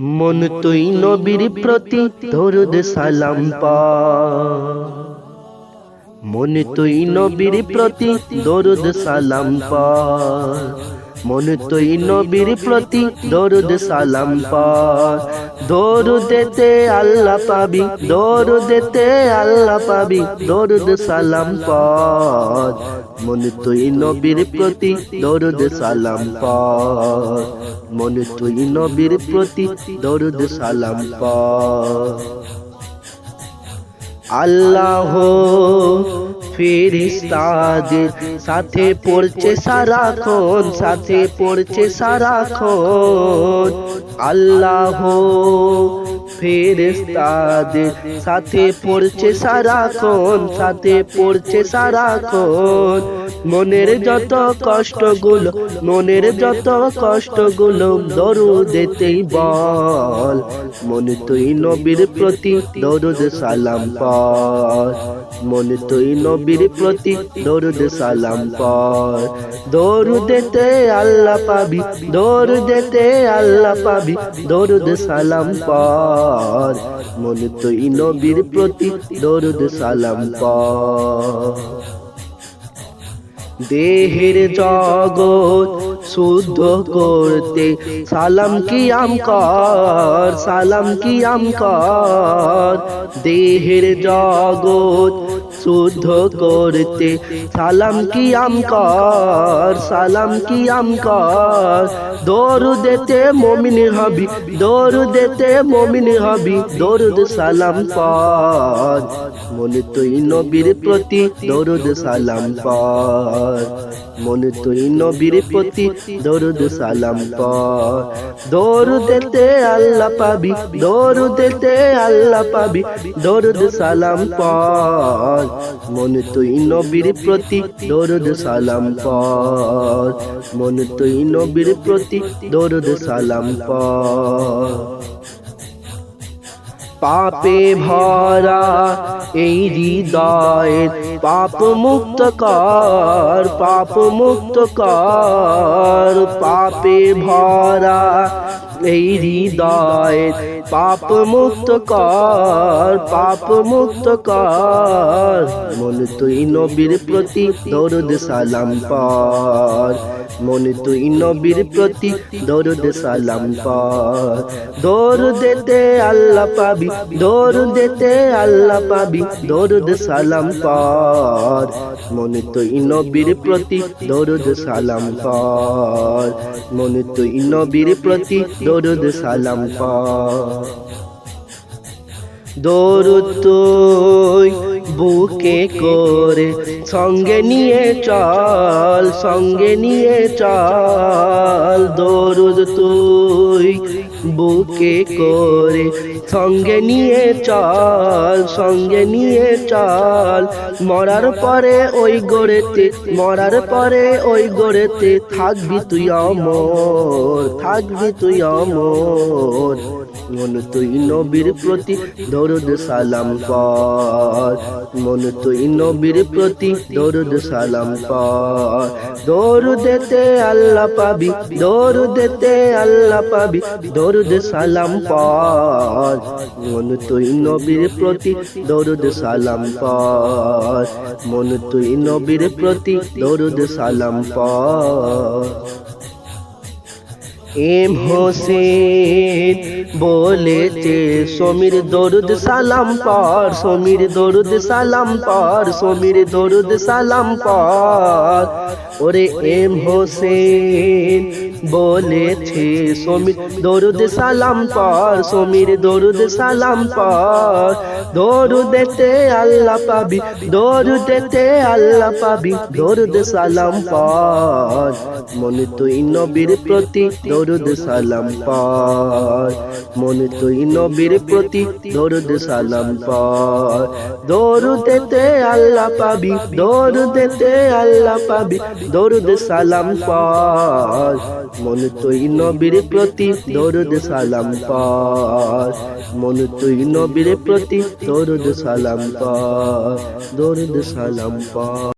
মন তুই নবীর প্রতি দরুদ সালাম পা। মন তুই নবীর প্রতি দরুদ সালাম পা। মন তুই নবীর প্রতি দরুদ সালাম পা দরুদেতে আল্লাহ পাবি দরুদেতে আল্লাহ পাবি, দরুদ সালাম পা মন তুই নবীর প্রতি দরুদ সালাম পা মন তুই নবীর প্রতি দরুদ সালাম আল্লাহ ফেরিস্তাদের সাথে পড়ছে সারাক্ষণ, সাথে পড়ছে সারাক্ষণ। আল্লাহ ফেরেস্তাদের সাথে পড়ছে সারাক্ষণ, সাথে পড়ছে সারাক্ষণ। মনের যত কষ্টগুলো, মনের যত কষ্টগুলো দরুদেতেই বল। মনে তুই নবীর প্রতি দরুদ সালাম পর। মনে তুই নবীর প্রতি দরুদ সালাম পর। দরুদেতে আল্লাহ পাবি দরুদেতে আল্লাহ পাবি, দরুদ সালাম পর। মনে তুই নবীর প্রতি দরুদ সালাম পর। দেহের জগৎ শুদ্ধ করতে। সালাম কি আম কর, সালাম কি আম কর? দেহের জগৎ শুদ্ধ করতে। সালাম কি আম কর, সালাম কি আম কর? দৌড় দেতে মমিন হবি দৌড় দেতে মমিন হবি দৌড় সালাম পর। মনে তুই নবীর প্রতি দৌড় সালাম পর। মনে তুই নবীর প্রতি দৌড় সালাম পর। দৌড় দেতে আল্লাহ পাবি দৌড় দেতে আল্লাহ পাবি দৌড় সালাম পর। মনে তুই নবীর প্রতি দৌড় সালাম পর। মনে তুই নবীর প্রতি দৌড় সালাম পর। পাপে ভরা এই হৃদয়ে পাপ মুক্ত কর পাপ মুক্ত কর পাপে ভরা এই হৃদয়ের পাপ মুক্ত কর, পাপ মুক্ত কর। মন তুই নবীর প্রতি দরুদ সালাম পর। মনে তুই নবীর প্রতি দরুদ সালাম পর। দৌড় দেতে আল্লাহ পাবি দৌড় দেতে আল্লাহ পাবি, দরুদ সালাম পর। মনে তুই নবীর প্রতি দরুদ সালাম পর। মনে তুই নবীর প্রতি দরুদ সালাম দরুদ তুই বুকে করে সঙ্গে নিয়ে চল সঙ্গে নিয়ে চল দরুদ তুই বুকে করে। সঙ্গে নিয়ে চল, সঙ্গে নিয়ে চল। মরার পরে ওই গড়েতে, মরার পরে ওই গড়েতে থাকবি তুই অমর, থাকবি তুই অমর। মন তুই নবীর প্রতি দরুদ সালাম পর। মন তুই নবীর প্রতি দরুদ সালাম পর। দরুদেতে আল্লাহ পাবি, দরুদেতে আল্লাহ পাবি দরুদ সালাম পর মন তুই নবীর প্রতি দরুদ সালাম পর মন তুই নবীর প্রতি দরুদ সালাম পর এম হোসেন বলেছে, সমীর দরুদ সালাম পর, সমীর দরুদ সালাম পর, সমীর দরুদ সালাম পর। ওরে এম হোসেন বলেছে, সমীর দরুদ সালাম পর, সমীর দরুদ সালাম পর। দরুদেতে আল্লাহ পাবি, দরুদেতে আল্লাহ পাবি, দরুদ সালাম পর। মনে তুই নবীর প্রতি দরুদ সালাম পর মনে তুই নবীর প্রতি দরুদ সালাম পর দরুদেতে আল্লাহ পাবি দরুদেতে আল্লাহ পাবি, দরুদ সালাম পর মনে তুই নবীর প্রতি দরুদ সালাম পর মনে তুই নবীর প্রতি দরুদ সালাম পর দরুদ সালাম পর